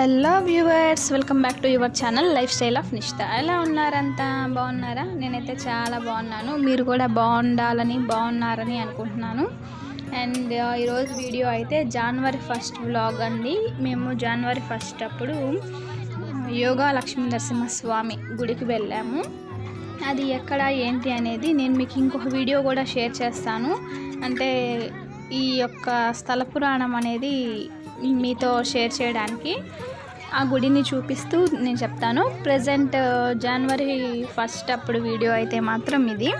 Hello viewers welcome back to your channel lifestyle of Nishta. ఎలా ఉన్నారంతా? బాగున్నారా? నేనైతే చాలా బాగున్నాను. మీరు కూడా బాగుండాలని బాగున్నారని అనుకుంటున్నాను. అండ్ ఈరోజు వీడియో అయితే జనవరి ఫస్ట్ వ్లాగ్ అండి. మేము జనవరి ఫస్ట్ అప్పుడు యోగా లక్ష్మీ నరసింహస్వామి గుడికి వెళ్ళాము. అది ఎక్కడ ఏంటి అనేది నేను మీకు ఇంకొక వీడియో కూడా షేర్ చేస్తాను. అంటే ఈ యొక్క స్థల పురాణం అనేది మీతో షేర్ చేయడానికి ఆ గుడిని చూపిస్తూ నేను చెప్తాను. ప్రజెంట్ జనవరి ఫస్ట్ అప్పుడు వీడియో అయితే మాత్రం ఇది.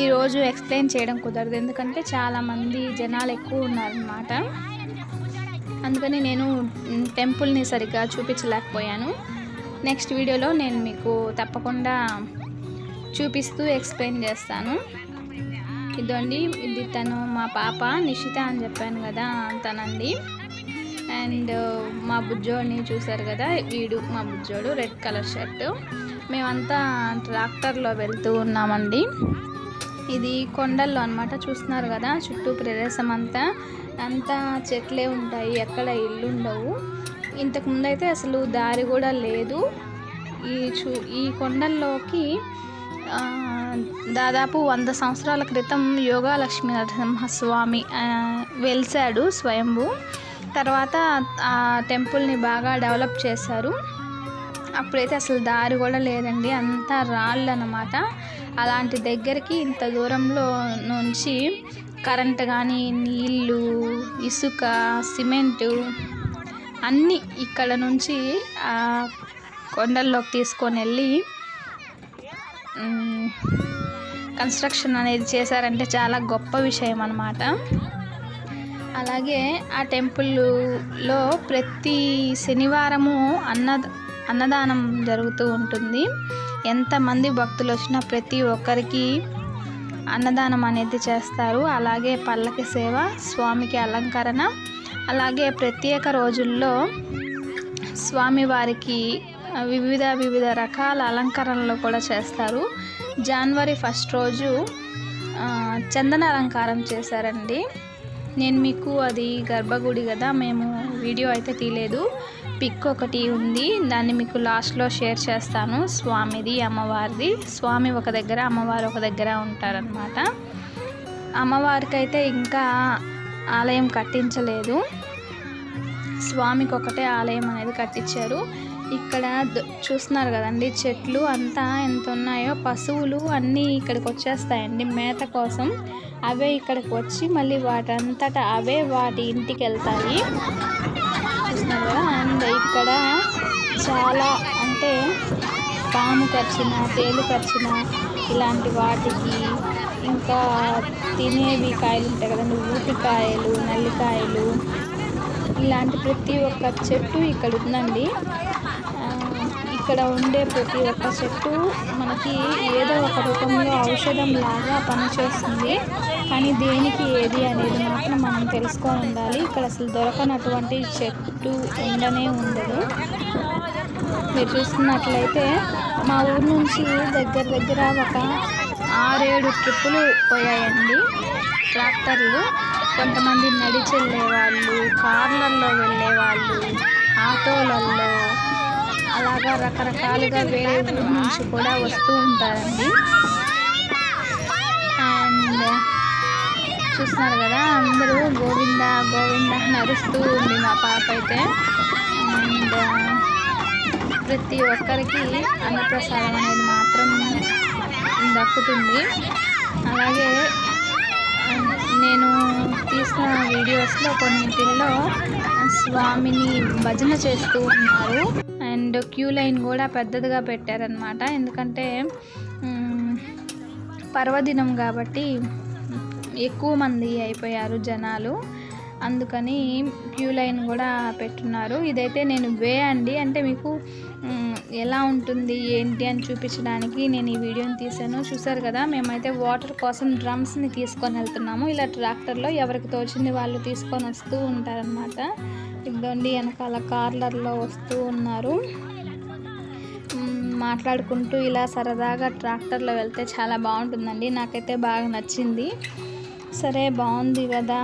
ఈరోజు ఎక్స్ప్లెయిన్ చేయడం కుదరదు. ఎందుకంటే చాలామంది జనాలు ఎక్కువ ఉన్నారనమాట అందుకని నేను టెంపుల్ని సరిగ్గా చూపించలేకపోయాను. నెక్స్ట్ వీడియోలో నేను మీకు తప్పకుండా చూపిస్తూ ఎక్స్ప్లెయిన్ చేస్తాను. ఇదండి ఇది తను మా పాప నిషిత అని చెప్పాను కదా తనండి అండ్ మా బుజ్జోడిని చూశారు కదా వీడు మా బుజ్జోడు రెడ్ కలర్ షర్ట్. మేమంతా ట్రాక్టర్లో వెళ్తూ ఉన్నామండి. ఇది కొండల్లో అనమాట చూస్తున్నారు కదా చుట్టూ ప్రదేశం అంతా. అంతా చెట్లే ఉంటాయి ఎక్కడ ఇల్లు ఉండవు. ఇంతకుముందు అయితే అసలు దారి కూడా లేదు. ఈ చూ ఈ కొండల్లోకి దాదాపు వంద సంవత్సరాల క్రితం యోగా లక్ష్మీ నరసింహస్వామి వెలిశాడు స్వయంభూ. తర్వాత ఆ టెంపుల్ని బాగా డెవలప్ చేశారు. అప్పుడైతే అసలు దారి కూడా లేదండి. అంతా రాళ్ళు అన్నమాట అలాంటి దగ్గరికి ఇంత దూరంలో నుంచి కరెంట్ కానీ నీళ్ళు ఇసుక సిమెంటు అన్నీ ఇక్కడ నుంచి ఆ కొండల్లోకి తీసుకొని వెళ్ళి కన్స్ట్రక్షన్ అనేది చేశారంటే చాలా గొప్ప విషయం అన్నమాట అలాగే ఆ టెంపుల్లో ప్రతి శనివారము అన్న అన్నదానం జరుగుతూ ఉంటుంది. ఎంతమంది భక్తులు వచ్చినా ప్రతి ఒక్కరికి అన్నదానం అనేది చేస్తారు. అలాగే పల్లకి సేవ స్వామికి అలంకరణ అలాగే ప్రత్యేక రోజుల్లో స్వామివారికి వివిధ వివిధ రకాల అలంకరణలు కూడా చేస్తారు. జనవరి ఫస్ట్ రోజు చందన అలంకారం చేశారండి. నేను మీకు అది గర్భగుడి కదా మేము వీడియో అయితే తీయలేదు. పిక్ ఒకటి ఉంది దాన్ని మీకు లాస్ట్లో షేర్ చేస్తాను. స్వామిది అమ్మవారిది. స్వామి ఒక దగ్గర అమ్మవారు ఒక దగ్గర ఉంటారనమాట అమ్మవారికి అయితే ఇంకా ఆలయం కట్టించలేదు. స్వామికి ఒకటే ఆలయం అనేది కట్టించారు. ఇక్కడ చూస్తున్నారు కదండి చెట్లు అంతా ఎంత ఉన్నాయో పశువులు అన్నీ ఇక్కడికి వచ్చేస్తాయండి మేత కోసం. అవే ఇక్కడికి వచ్చి మళ్ళీ వాటంతటా అవే వాటి ఇంటికి వెళ్తాయి. చూస్తున్నారు కదా? అండ్ ఇక్కడ చాలా అంటే పాము కరిచిన తేలు కరిచిన ఇలాంటి వాటికి ఇంకా తినేవి కాయలు ఉంటాయి కదండి. ఊపికాయలు నల్లికాయలు ఇలాంటి ప్రతి ఒక్క చెట్టు ఇక్కడ ఉందండి. ఇక్కడ ఉండే ప్రతి ఒక్క చెట్టు మనకి ఏదో ఒక రూపంలో ఔషధం లాగా పనిచేస్తుంది. కానీ దేనికి ఏది అనేది మాత్రం మనం తెలుసుకొని ఉండాలి. ఇక్కడ అసలు దొరకనటువంటి చెట్టు ఉండనే ఉండదు. మీరు చూస్తున్నట్లయితే మా ఊరు నుంచి దగ్గర దగ్గర ఒక ఆరేడు ట్రిప్పులు పోయాయండి. ట్రాక్టర్లు. కొంతమంది నడిచి వెళ్ళేవాళ్ళు కార్లల్లో వెళ్ళేవాళ్ళు ఆటోలల్లో అలాగా రకరకాలుగా వేరే నుంచి కూడా వస్తూ ఉంటారండి. అండ్ చూస్తున్నారు కదా అందరూ గోవింద గోవింద నరుస్తూ ఉంది మా పాప అయితే. అండ్ ప్రతి ఒక్కరికి అన్నప్రసాదం అనేది మాత్రం దక్కుతుంది. అలాగే నేను తీసిన వీడియోస్లో కొన్నింటిలో స్వామిని భజన చేస్తూ ఉన్నారు. అండ్ క్యూ లైన్ కూడా పెద్దదిగా పెట్టారనమాట ఎందుకంటే పర్వదినం కాబట్టి ఎక్కువ మంది అయిపోయారు జనాలు. అందుకని క్యూ లైన్ కూడా పెట్టున్నారు. ఇదైతే నేను వే అండి. అంటే మీకు ఎలా ఉంటుంది ఏంటి అని చూపించడానికి నేను ఈ వీడియోని తీసాను చూసారు కదా మేమైతే వాటర్ కోసం డ్రమ్స్ని తీసుకొని వెళ్తున్నాము. ఇలా ట్రాక్టర్లో ఎవరికి తోచింది వాళ్ళు తీసుకొని వస్తూ ఉంటారనమాట ఇదిగోండి వెనకాల కార్లర్లో వస్తూ ఉన్నారు. మాట్లాడుకుంటూ ఇలా సరదాగా ట్రాక్టర్లో వెళ్తే చాలా బాగుంటుందండి. నాకైతే బాగా నచ్చింది. సరే బాగుంది కదా.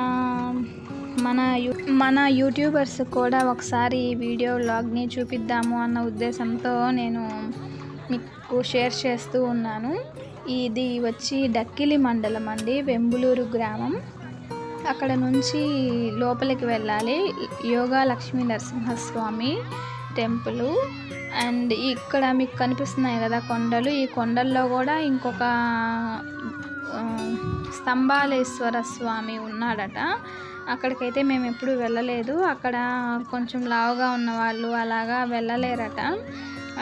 మన యూ మన యూట్యూబర్స్ కూడా ఒకసారి ఈ వీడియో వ్లాగ్ని చూపిద్దాము అన్న ఉద్దేశంతో నేను మీకు షేర్ చేస్తూ ఉన్నాను. ఇది వచ్చి డక్కిలి మండలం అండి వెంబులూరు గ్రామం. అక్కడ నుంచి లోపలికి వెళ్ళాలి. యోగా లక్ష్మీ నరసింహస్వామి టెంపుల్. అండ్ ఇక్కడ మీకు కనిపిస్తున్నాయి కదా కొండలు. ఈ కొండల్లో కూడా ఇంకొక స్తంభాలేశ్వర స్వామి ఉన్నాడట. అక్కడికైతే మేము ఎప్పుడు వెళ్ళలేదు. అక్కడ కొంచెం లావుగా ఉన్న వాళ్ళు అలాగా వెళ్ళలేరట.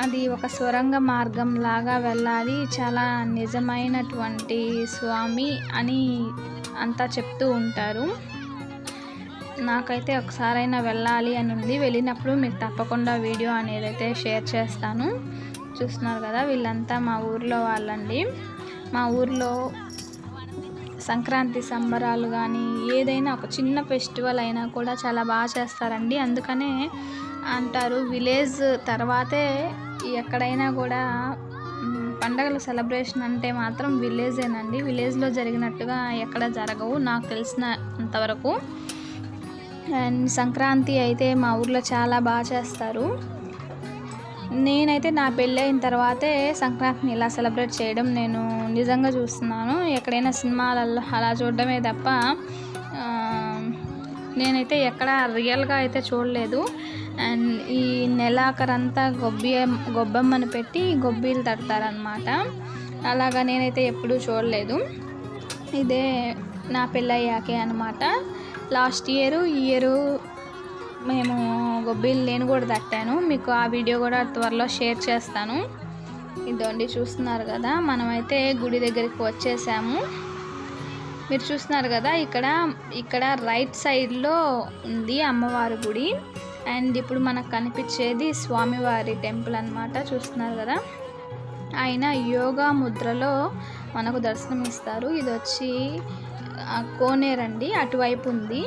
అది ఒక స్వరంగ మార్గం లాగా వెళ్ళాలి. చాలా నిజమైనటువంటి స్వామి అని అంతా చెప్తూ ఉంటారు. నాకైతే ఒకసారైనా వెళ్ళాలి అని ఉంది. వెళ్ళినప్పుడు మీకు తప్పకుండా వీడియో అనేది అయితే షేర్ చేస్తాను. చూస్తున్నారు కదా వీళ్ళంతా మా ఊర్లో వాళ్ళండి. మా ఊర్లో సంక్రాంతి సంబరాలు కానీ ఏదైనా ఒక చిన్న ఫెస్టివల్ అయినా కూడా చాలా బాగా చేస్తారండి. అందుకనే అంటారు విలేజ్ తర్వాతే ఎక్కడైనా కూడా పండగల సెలబ్రేషన్ అంటే మాత్రం విలేజేనండి. విలేజ్లో జరిగినట్టుగా ఎక్కడ జరగవు నాకు తెలిసిన అంతవరకు. అండ్ సంక్రాంతి అయితే మా ఊర్లో చాలా బాగా చేస్తారు. నేనైతే నా పెళ్ళి అయిన తర్వాతే సంక్రాంతిని ఇలా సెలబ్రేట్ చేయడం నేను నిజంగా చూస్తున్నాను. ఎక్కడైనా సినిమాలలో అలా చూడడమే తప్ప నేనైతే ఎక్కడ రియల్గా అయితే చూడలేదు. అండ్ ఈ నెలాఖరంతా గొబ్బి గొబ్బమ్మని పెట్టి గొబ్బీలు తడతారనమాట అలాగా నేనైతే ఎప్పుడూ చూడలేదు. ఇదే నా పెళ్ళయ్యాకే అనమాట లాస్ట్ ఇయర్ ఈ మేము గొబ్బిల్ నేను కూడా తట్టాను. మీకు ఆ వీడియో కూడా త్వరలో షేర్ చేస్తాను. ఇదండి చూస్తున్నారు కదా మనమైతే గుడి దగ్గరికి వచ్చేసాము. మీరు చూస్తున్నారు కదా ఇక్కడ ఇక్కడ రైట్ సైడ్లో ఉంది అమ్మవారి గుడి. అండ్ ఇప్పుడు మనకు కనిపించేది స్వామివారి టెంపుల్ అన్నమాట చూస్తున్నారు కదా. ఆయన యోగా ముద్రలో మనకు దర్శనం ఇస్తారు ఇది వచ్చి కోనేరండి అటువైపు ఉంది.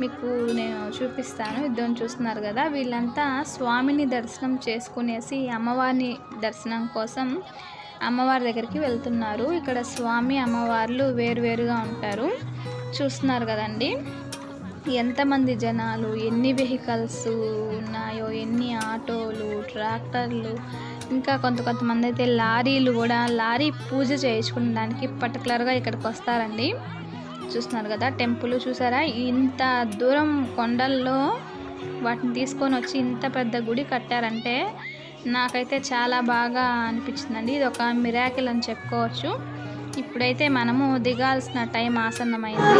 మీకు నేను చూపిస్తాను. ఇద్దరు చూస్తున్నారు కదా వీళ్ళంతా స్వామిని దర్శనం చేసుకునేసి అమ్మవారిని దర్శనం కోసం అమ్మవారి దగ్గరికి వెళ్తున్నారు. ఇక్కడ స్వామి అమ్మవార్లు వేరువేరుగా ఉంటారు. చూస్తున్నారు కదండి. ఎంతమంది జనాలు ఎన్ని వెహికల్స్ ఉన్నాయో ఎన్ని ఆటోలు ట్రాక్టర్లు ఇంకా కొంత కొంతమంది అయితే లారీలు కూడా లారీ పూజ చేయించుకునే పర్టికులర్గా ఇక్కడికి వస్తారండి. చూస్తున్నారు కదా టెంపుల్ చూసారా? ఇంత దూరం కొండల్లో వాటిని తీసుకొని వచ్చి ఇంత పెద్ద గుడి కట్టారంటే నాకైతే చాలా బాగా అనిపించిందండి. ఇది ఒక మిరాకిల్ అని చెప్పుకోవచ్చు. ఇప్పుడైతే మనము దిగాల్సిన టైం ఆసన్నమైంది.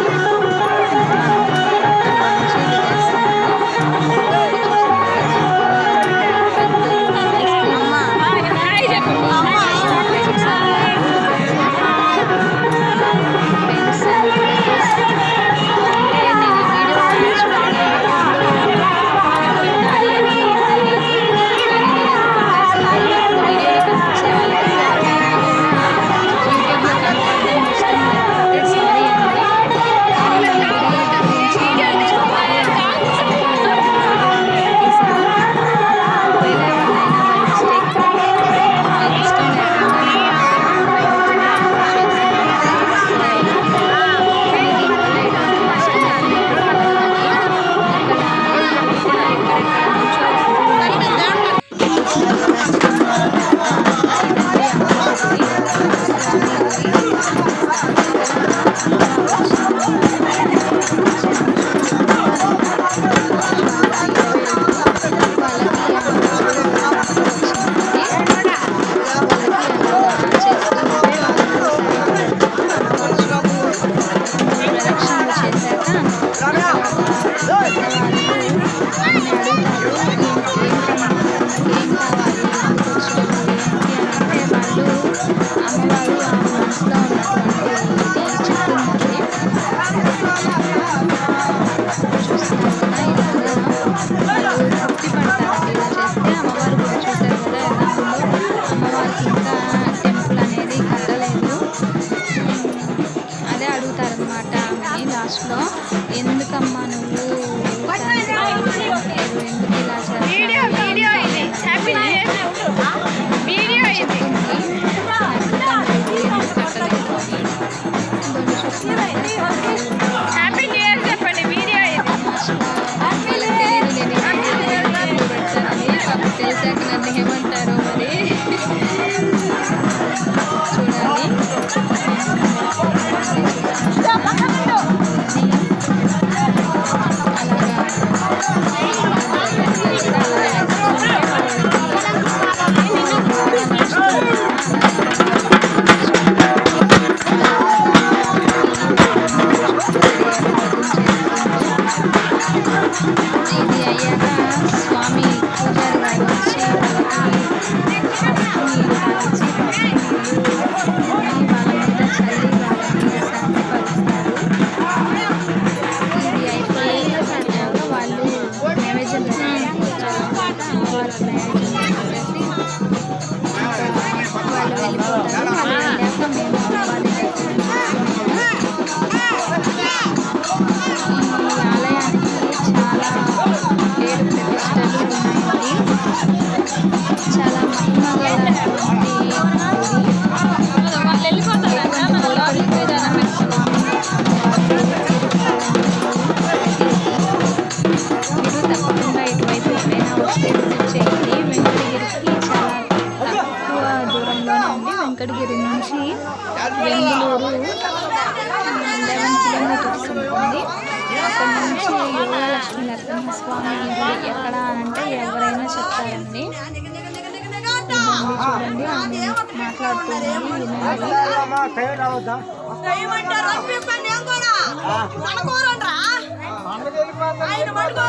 ఆయన మటుకు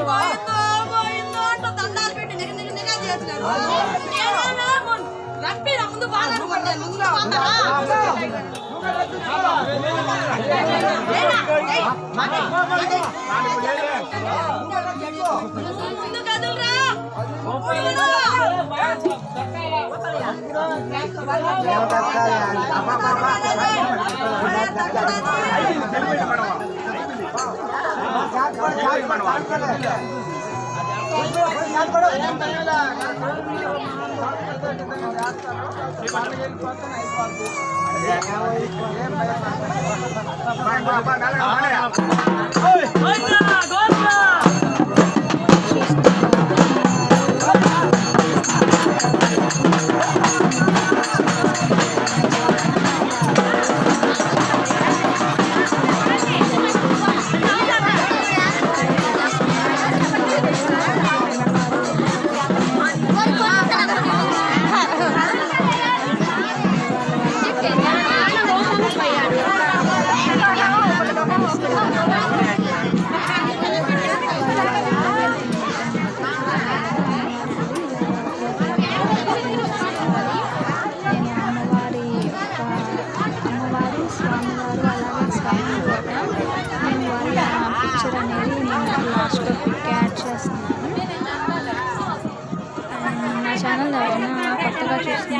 పోయిందో పోయిందో అంటూ దండాలు పెట్టి నిగ నిగ నిగ చేసినారు రప్పి నా ముందు బాగా అనుకుంటాను ముందు ముందు కదులురా. నేను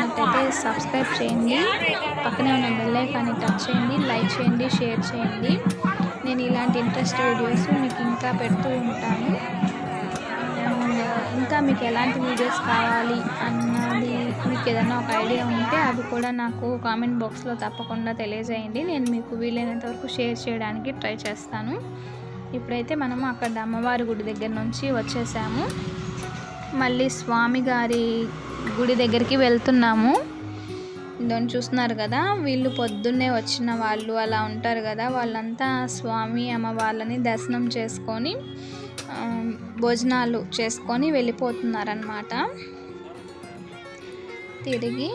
చూస్తున్నట్టయితే సబ్స్క్రైబ్ చేయండి. పక్కనే ఉన్న బెల్ ఐకాన్ని టచ్ చేయండి లైక్ చేయండి షేర్ చేయండి. నేను ఇలాంటి ఇంట్రెస్ట్ వీడియోస్ మీకు ఇంకా పెడుతూ ఉంటాను. ఇంకా మీకు ఎలాంటి వీడియోస్ కావాలి అన్నది మీకు ఏదైనా ఒక ఐడియా ఉంటే అది కూడా నాకు కామెంట్ బాక్స్లో తప్పకుండా తెలియజేయండి. నేను మీకు వీలైనంత వరకు షేర్ చేయడానికి ట్రై చేస్తాను. ఇప్పుడైతే మనము అక్కడ అమ్మవారి గుడి దగ్గర నుంచి వచ్చేసాము. మళ్ళీ స్వామి గారి గుడి దగ్గరికి వెళ్తున్నాము. దాన్ని చూస్తున్నారు కదా వీళ్ళు పొద్దున్నే వచ్చిన వాళ్ళు అలా ఉంటారు కదా వాళ్ళంతా స్వామి అమ్మ వాళ్ళని దర్శనం చేసుకొని భోజనాలు చేసుకొని వెళ్ళిపోతున్నారనమాట తిరిగి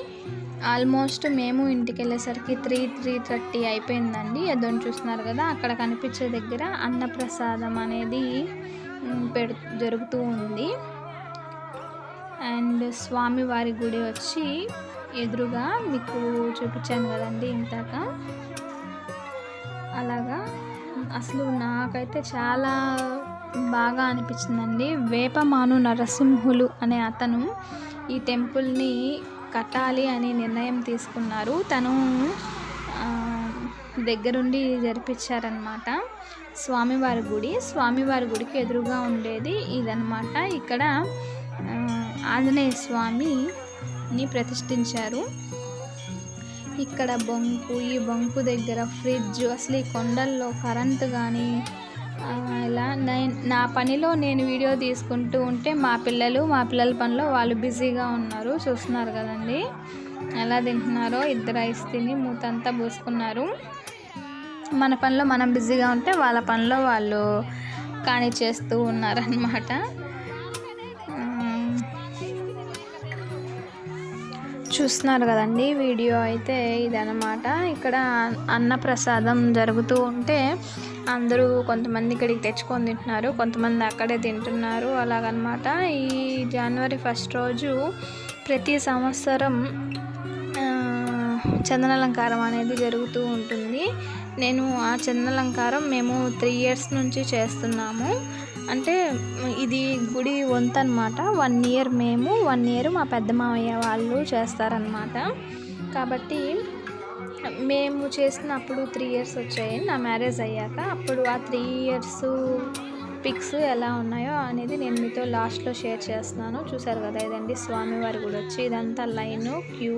ఆల్మోస్ట్ మేము ఇంటికి వెళ్ళేసరికి త్రీ త్రీ థర్టీ అయిపోయిందండి. అదొని చూస్తున్నారు కదా అక్కడ కనిపించే దగ్గర అన్నప్రసాదం అనేది పెడు జరుగుతూ ఉంది. అండ్ స్వామివారి గుడి వచ్చి ఎదురుగా మీకు చూపించాను కదండి ఇంతాక అలాగా అసలు నాకైతే చాలా బాగా అనిపించిందండి. వేపమాను నరసింహులు అనే అతను ఈ టెంపుల్ని కట్టాలి అని నిర్ణయం తీసుకున్నారు. తను దగ్గరుండి జరిపించారనమాట స్వామివారి గుడి స్వామివారి గుడికి ఎదురుగా ఉండేది ఇదనమాట ఇక్కడ ఆంజనేయ స్వామిని ప్రతిష్ఠించారు. ఇక్కడ బొంకు ఈ బొంకు దగ్గర ఫ్రిడ్జ్ అసలు ఈ కొండల్లో కరెంటు కానీ ఇలా నేను నా పనిలో నేను వీడియో తీసుకుంటూ ఉంటే మా పిల్లలు మా పిల్లల పనిలో వాళ్ళు బిజీగా ఉన్నారు. చూస్తున్నారు కదండి. ఎలా తింటున్నారో ఇద్దరు ఐస్ తిని మూతంతా పోసుకున్నారు. మన పనిలో మనం బిజీగా ఉంటే వాళ్ళ పనిలో వాళ్ళు కానీ చేస్తూ ఉన్నారనమాట చూస్తున్నారు కదండి వీడియో అయితే ఇదనమాట ఇక్కడ అన్నప్రసాదం జరుగుతూ ఉంటే అందరూ కొంతమంది ఇక్కడికి తెచ్చుకొని తింటున్నారు కొంతమంది అక్కడే తింటున్నారు అలాగనమాట ఈ జనవరి ఫస్ట్ రోజు ప్రతి సంవత్సరం ఆ, చందనాలంకారం అనేది జరుగుతూ ఉంటుంది. నేను ఆ చందనాలంకారం మేము త్రీ ఇయర్స్ నుంచి చేస్తున్నాము. అంటే ఇది గుడి వంతు అనమాట వన్ ఇయర్ మేము వన్ ఇయర్ మా పెద్ద మామయ్య వాళ్ళు చేస్తారనమాట కాబట్టి మేము చేసినప్పుడు త్రీ ఇయర్స్ వచ్చాయి. నా మ్యారేజ్ అయ్యాక అప్పుడు ఆ త్రీ ఇయర్స్ పిక్స్ ఎలా ఉన్నాయో అనేది నేను మీతో లాస్ట్లో షేర్ చేస్తున్నాను. చూసారు కదా ఇదండి స్వామివారి గుడి వచ్చి ఇదంతా లైన్ క్యూ.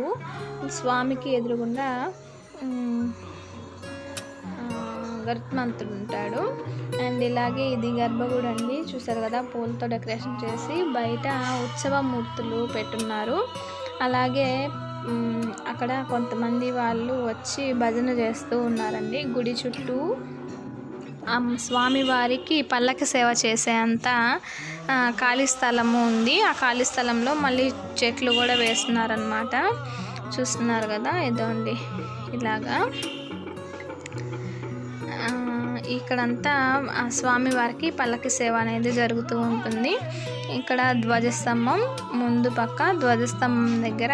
స్వామికి ఎదురుగుండా ఉమ్, గరుత్మంతుడు ఉంటాడు. అండ్ ఇలాగే ఇది గర్భగుడి అండి. చూసారు కదా పూలతో డెకరేషన్ చేసి బయట ఉత్సవ మూర్తులు పెట్టున్నారు. అలాగే అక్కడ కొంతమంది వాళ్ళు వచ్చి భజన చేస్తూ ఉన్నారండి. గుడి చుట్టూ ఆ స్వామివారికి పల్లకి సేవ చేసేంత ఖాళీ స్థలము ఉంది. ఆ ఖాళీ స్థలంలో మళ్ళీ చెట్లు కూడా వేస్తున్నారనమాట చూస్తున్నారు కదా ఇదండి. ఇలాగా. ఇక్కడంతా ఆ స్వామివారికి పల్లకి సేవ అనేది జరుగుతూ ఉంటుంది. ఇక్కడ ధ్వజస్తంభం ముందు పక్క ధ్వజస్తంభం దగ్గర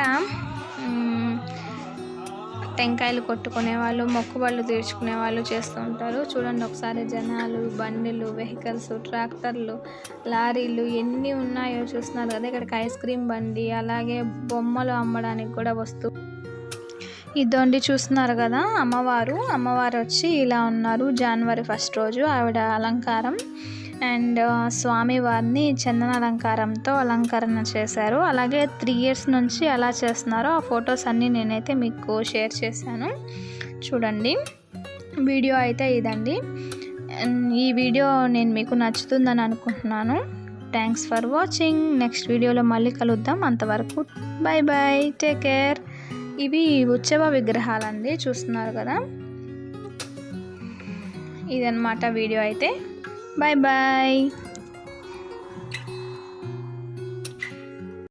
టెంకాయలు కొట్టుకునే వాళ్ళు మొక్కుబళ్ళు తీర్చుకునే వాళ్ళు చేస్తూ ఉంటారు. చూడండి ఒకసారి జనాలు బండిలు వెహికల్స్ ట్రాక్టర్లు లారీలు ఎన్ని ఉన్నాయో చూస్తున్నారు కదా. ఇక్కడికి ఐస్ క్రీమ్ బండి అలాగే బొమ్మలు అమ్మడానికి కూడా వస్తువు ఇదోండి చూస్తున్నారు కదా అమ్మవారు. అమ్మవారు వచ్చి ఇలా ఉన్నారు. జనవరి ఫస్ట్ రోజు ఆవిడ అలంకారం. అండ్ స్వామివారిని చందన అలంకారంతో అలంకరణ చేశారు. అలాగే త్రీ ఇయర్స్ నుంచి ఎలా చేస్తున్నారో ఆ ఫొటోస్ అన్నీ నేనైతే మీకు షేర్ చేశాను. చూడండి. వీడియో అయితే ఇదండి. ఈ వీడియో నేను మీకు నచ్చుతుందని అనుకుంటున్నాను. థ్యాంక్స్ ఫర్ వాచింగ్ నెక్స్ట్ వీడియోలో మళ్ళీ కలుద్దాం. అంతవరకు బాయ్ బాయ్ టేక్ కేర్ ఇవి ఉత్సవ విగ్రహాలండి చూస్తున్నారు కదా. ఇదన్నమాట వీడియో అయితే. Bye bye